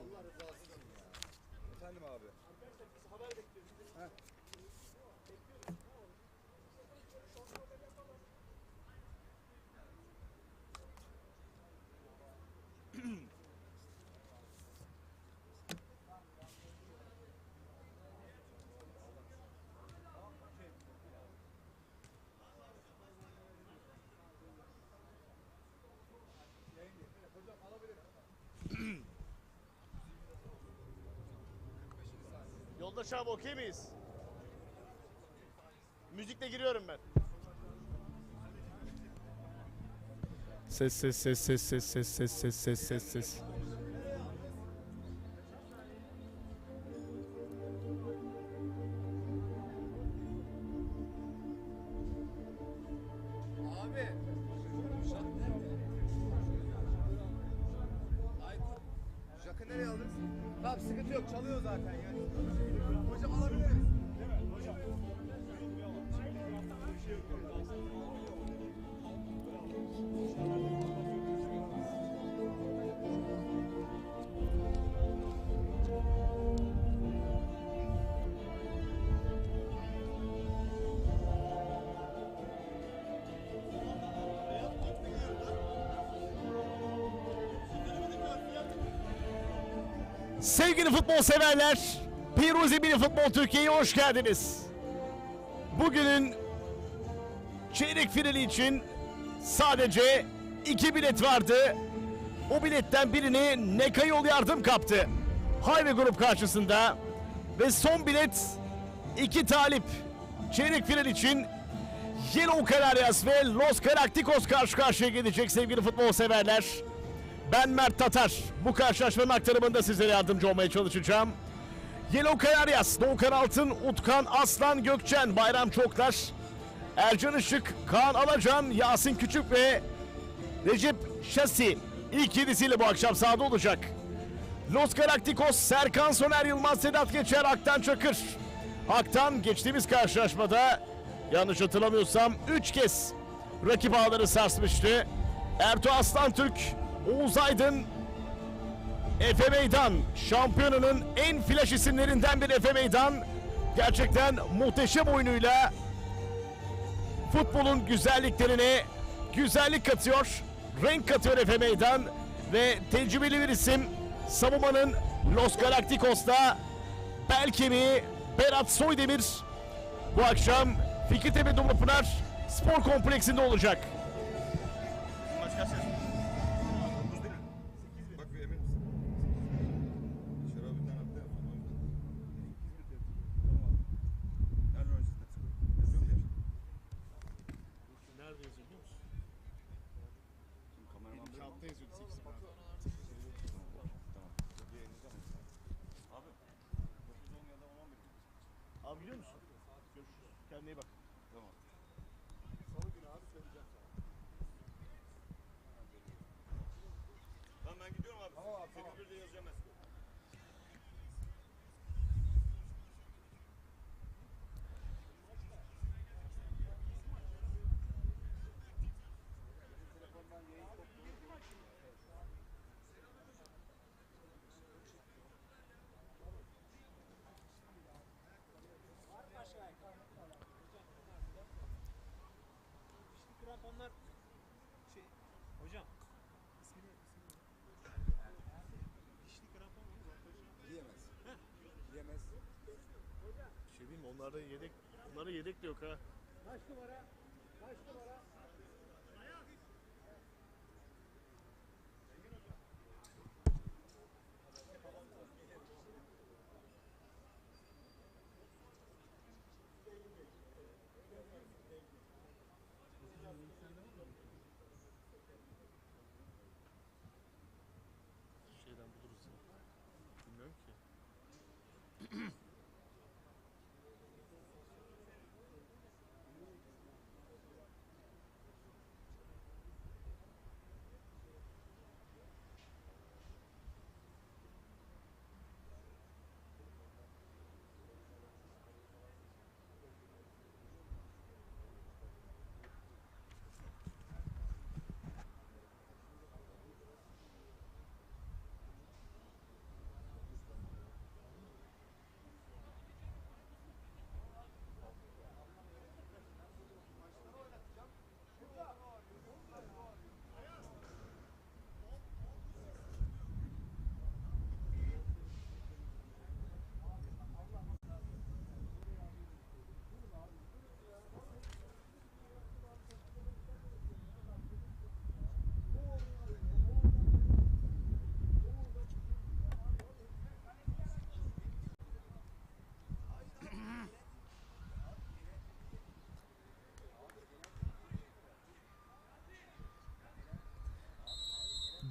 Allah rızası için ya. Efendim abi. Arkadaşlar biz haber bekliyoruz. Heh. Bekliyoruz. Tamam. Yoldaş abi okey miyiz? Müzikle giriyorum ben. Ses ses ses ses ses ses ses ses ses ses ses. Abi. yok, çalıyor zaten yani. Hocam alabiliriz. Değil mi hocam? Sevgili futbol severler, Piruzi Mini Futbol Türkiye'ye hoş geldiniz. Bugünün çeyrek finali için sadece iki bilet vardı. O biletten birini Neka Yol Yardım kaptı. Hayve Grup karşısında ve son bilet iki talip. Çeyrek final için Yellow Canarias ve Los Galacticos karşı karşıya gelecek sevgili futbol severler. Ben Mert Tatar. Bu karşılaşmanın aktarımında sizlere yardımcı olmaya çalışacağım. Yellow Canarias, Doğukan Altın, Utkan Aslan Gökçen, Bayram Çoklar, Ercan Işık, Kaan Alacan, Yasin Küçük ve Recep Şasi ilk yedisiyle bu akşam sahada olacak. Los Galacticos, Serkan Soner Yılmaz, Sedat Geçer, Aktan Çakır. Aktan geçtiğimiz karşılaşmada yanlış hatırlamıyorsam 3 kez rakip ağları sarsmıştı. Ertuğ Aslan Türk, Oğuz Aydın, Efe Meydan şampiyonanın en flash isimlerinden bir Efe Meydan. Gerçekten muhteşem oyunuyla futbolun güzelliklerine güzellik katıyor, renk katıyor Efe Meydan ve tecrübeli bir isim savunmanın Los Galacticos'ta bel kemiği Berat Soydemir bu akşam Fikirtepe Dumlupınar Spor Kompleksinde olacak. Bak Orada yazıyordu 8 bin abi. Abi. 910 ya da 10 11. Abi gidiyor musun? Görüşürüz. Kendine iyi bak. Tamam. Salı günü abi söyleyeceğim sana. Tamam ben gidiyorum abi. Tamam abi. Onlarda yedek, onlarda yedek de yok ha. Kaç numara? Kaç numara?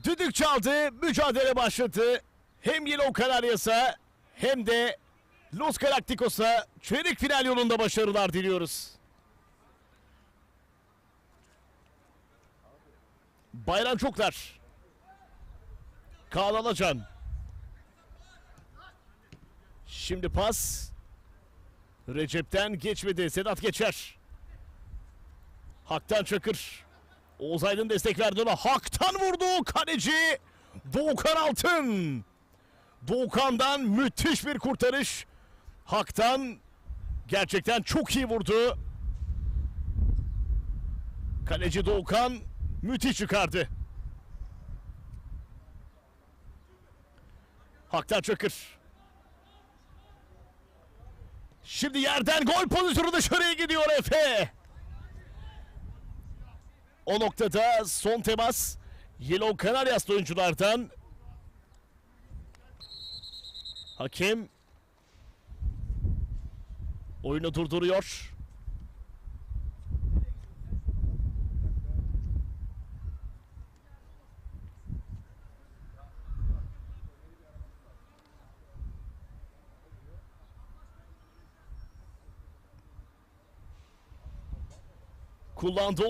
Düdük çaldı, mücadele başladı. Hem Yellow Canaryas'a hem de Los Galacticos'a çeyrek final yolunda başarılar diliyoruz. Bayram Çoklar. Kaan Alacan. Şimdi pas. Recep'ten geçmedi. Sedat Geçer. Hak'tan Çakır. Oğuz Aydın destek verdi ona. Hak'tan vurdu kaleci. Doğukan Altın. Doğukan'dan müthiş bir kurtarış. Hak'tan gerçekten çok iyi vurdu. Kaleci Doğukan müthiş çıkardı. Hak'tan Çakır. Şimdi yerden gol pozisyonu dışarıya gidiyor Efe. O noktada son temas Yellow Canaryas'lı oyunculardan. Hakem oyunu durduruyor. Kullandı.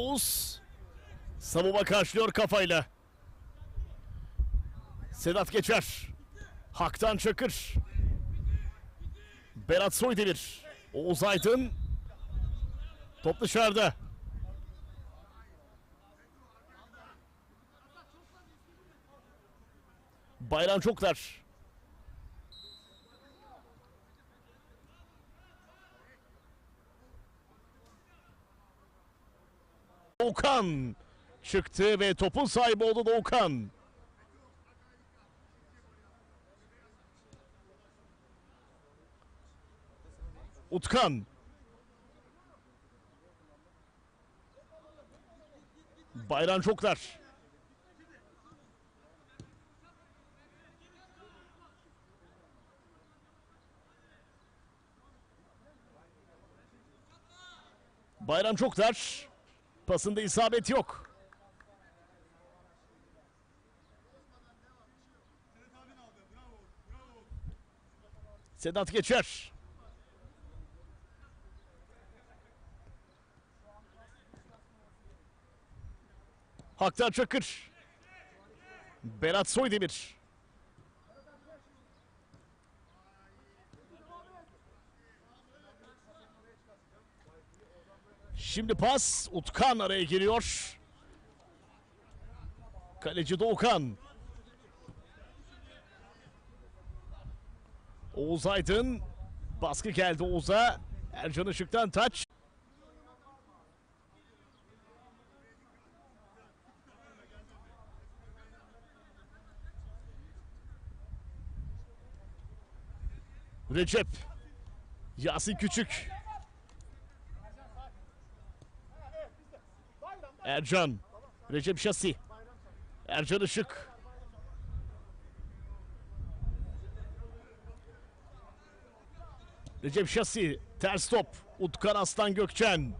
Savunma karşılıyor kafayla. Sedat Geçer. Hak'tan Çakır. Berat Soydemir. Oğuz Aydın. Top dışarıda. Bayram Çoklar. Doğukan çıktı ve topun sahibi oldu Doğukan. Utkan. Bayram Çoklar. Bayram Çoklar. Pasında isabet yok. Sedat Geçer. Haktan Çakır. Berat Soydemir. Şimdi pas Utkan araya giriyor. Kaleci Doğukan. Oğuz Aydın. Baskı geldi Oğuz'a. Ercan Işık'tan taç. Recep. Yasin Küçük. Ercan. Recep Şasi. Ercan Işık. Recep Şasi. Ters top. Utkan Aslan Gökçen.